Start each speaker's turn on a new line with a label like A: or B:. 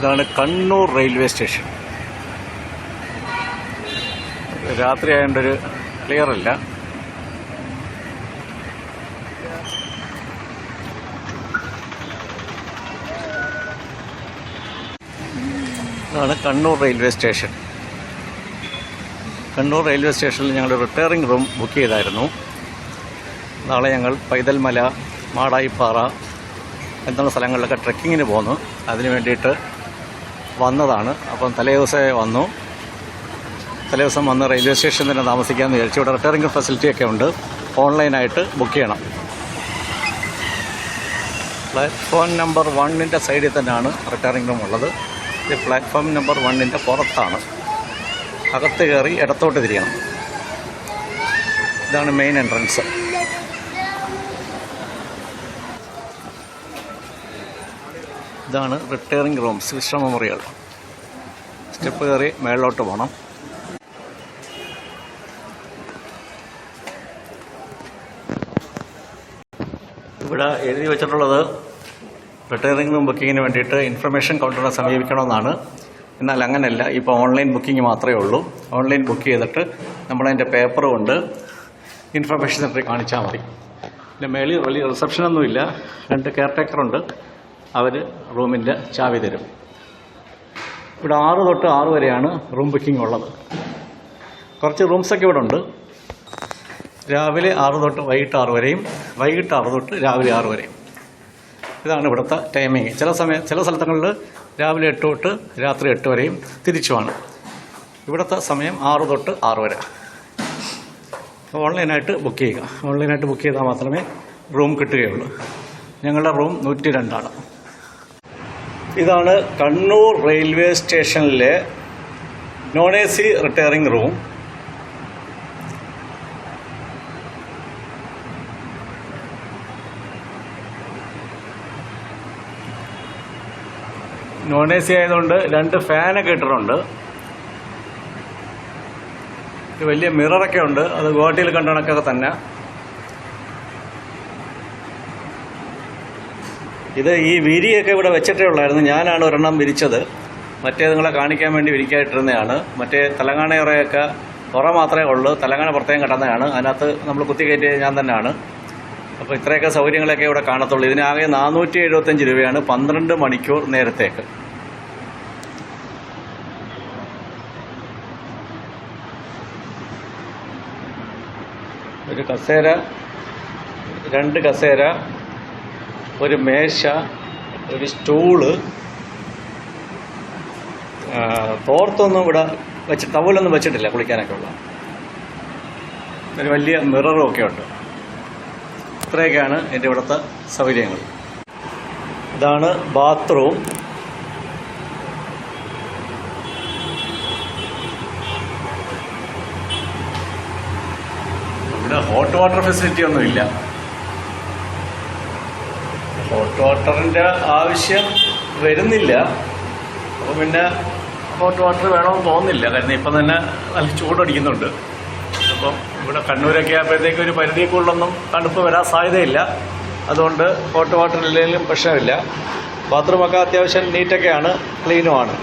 A: ഇതാണ് Kannur railway station. രാത്രി ആയതുകൊണ്ടൊരു clear അല്ല. ഇതാണ് Kannur railway station. Kannur railway സ്റ്റേഷനിൽ ഞങ്ങൾ റിട്ടയറിംഗ് റൂം ബുക്ക് ചെയ്തായിരുന്നു. നാളെ ഞങ്ങൾ പൈതൽമല മാടായിപ്പാറ എന്നുള്ള സ്ഥലങ്ങളിലൊക്കെ ട്രക്കിങ്ങിന് പോന്നു. അതിനു വേണ്ടിയിട്ട് വന്നതാണ്. അപ്പം തലേ ദിവസമേ വന്നു. തലേ ദിവസം വന്ന് റെയിൽവേ സ്റ്റേഷൻ തന്നെ താമസിക്കാമെന്ന് വിചാരിച്ചു. ഇവിടെ റിട്ടയറിംഗ് ഫെസിലിറ്റിയൊക്കെ ഉണ്ട്. ഓൺലൈനായിട്ട് ബുക്ക് ചെയ്യണം. പ്ലാറ്റ്ഫോം നമ്പർ വണ്ണിന്റെ സൈഡിൽ തന്നെയാണ് റിട്ടയറിംഗ് റൂം ഉള്ളത്. ഇത് പ്ലാറ്റ്ഫോം നമ്പർ വണ്ണിന്റെ പുറത്താണ്. അകത്ത് കയറി ഇടത്തോട്ട് തിരിയണം. ഇതാണ് മെയിൻ എൻട്രൻസ്. ഇതാണ് റിട്ടയറിംഗ് റൂംസ് വിശ്രമ മുറികൾ സ്റ്റെപ്പ് കയറി മേളിലോട്ട് പോകണം ഇവിടെ എഴുതി വെച്ചിട്ടുള്ളത് റിട്ടയറിംഗ് റൂം ബുക്കിങ്ങിന് വേണ്ടിയിട്ട് ഇൻഫർമേഷൻ കൗണ്ടറിനെ സമീപിക്കണമെന്നാണ്. എന്നാൽ അങ്ങനെയല്ല ഇപ്പോൾ ഓൺലൈൻ ബുക്കിംഗ് മാത്രമേ ഉള്ളൂ. ഓൺലൈൻ ബുക്ക് ചെയ്തിട്ട് നമ്മളതിന്റെ പേപ്പർ കൊണ്ട് ഇൻഫർമേഷൻ സെന്ററിൽ കാണിച്ചാൽ മതി. പിന്നെ മേളിൽ വലിയ റിസപ്ഷനൊന്നുമില്ല രണ്ട് കെയർ ടേക്കറുണ്ട് അവർ റൂമിന്റെ ചാവി തരും. ഇവിടെ ആറ് തൊട്ട് ആറ് വരെയാണ് റൂം ബുക്കിംഗ് ഉള്ളത്. കുറച്ച് റൂംസൊക്കെ ഇവിടെ ഉണ്ട് രാവിലെ ആറ് തൊട്ട് വൈകിട്ട് ആറ് വരെയും വൈകിട്ട് ആറ് തൊട്ട് രാവിലെ ആറ് വരെയും. ഇതാണ് ഇവിടുത്തെ ടൈമിങ് ചില സമയം ചില സ്ഥലങ്ങളിൽ രാവിലെ എട്ട് തൊട്ട് രാത്രി എട്ട് വരെയും തിരിച്ചുമാണ്. ഇവിടുത്തെ സമയം ആറ് തൊട്ട് ആറ് വരെ. ഓൺലൈനായിട്ട് ബുക്ക് ചെയ്യുക. ഓൺലൈനായിട്ട് ബുക്ക് ചെയ്താൽ മാത്രമേ റൂം കിട്ടുകയുള്ളൂ. ഞങ്ങളുടെ റൂം നൂറ്റി രണ്ടാണ്. ഇതാണ് കണ്ണൂർ റെയിൽവേ സ്റ്റേഷനിലെ non A C retiring room non A C ആയതുകൊണ്ട് രണ്ട് ഫാനൊക്കെ ഇട്ടിട്ടുണ്ട്. വലിയ മിററൊക്കെ ഉണ്ട്. അത് ഗുവാഹട്ടിയിൽ കണ്ട കണക്കൊക്കെ തന്നെ. ഇത് ഈ വിരിയൊക്കെ ഇവിടെ വെച്ചിട്ടേ ഉള്ളായിരുന്നു. ഞാനാണ് ഒരെണ്ണം വിരിച്ചത്. മറ്റേ നിങ്ങളെ കാണിക്കാൻ വേണ്ടി വിരിക്കായിട്ടിരുന്നതാണ് മറ്റേ തെലങ്കാനയുറയൊക്കെ പുറ മാത്രമേ ഉള്ളൂ. തെലങ്കാന പ്രത്യേകം കിടന്നതാണ്. അതിനകത്ത് നമ്മൾ കുത്തിക്കയറ്റിയത് ഞാൻ തന്നെയാണ്. അപ്പോൾ ഇത്രയൊക്കെ സൗകര്യങ്ങളൊക്കെ ഇവിടെ കാണത്തുള്ളൂ. ഇതിനാകെ നാനൂറ്റി എഴുപത്തഞ്ച് രൂപയാണ് പന്ത്രണ്ട് മണിക്കൂർ നേരത്തേക്ക്. ഒരു കസേര രണ്ട് കസേര ഒരു മേശ ഒരു സ്റ്റൂൾ തോർത്തൊന്നും ഇവിടെ വെച്ച് ടവലൊന്നും വെച്ചിട്ടില്ല കുളിക്കാനൊക്കെ ഉള്ള. ഒരു വലിയ മിററും ഒക്കെ ഉണ്ട്. ഇത്രയൊക്കെയാണ് എന്റെ ഇവിടുത്തെ സൗകര്യങ്ങൾ. ഇതാണ് ബാത്റൂം. ഇവിടെ ഹോട്ട് വാട്ടർ ഫെസിലിറ്റി ഒന്നും ഇല്ല ഹോട്ട് വാട്ടറിന്റെ ആവശ്യം വരുന്നില്ല. അപ്പോൾ പിന്നെ ഹോട്ട് വാട്ടർ വേണമെന്ന് തോന്നുന്നില്ല. കാരണം ഇപ്പം തന്നെ നല്ല ചൂടടിക്കുന്നുണ്ട്. അപ്പം ഇവിടെ കണ്ണൂരൊക്കെ ആകുമ്പോഴത്തേക്ക് ഒരു പരിധി കൂടുതലൊന്നും തണുപ്പ് വരാൻ സാധ്യതയില്ല. അതുകൊണ്ട് ഹോട്ട് വാട്ടർ ഇല്ലെങ്കിലും പ്രശ്നമില്ല. ബാത്റൂമൊക്കെ അത്യാവശ്യം നീറ്റൊക്കെയാണ് ക്ലീനുമാണ്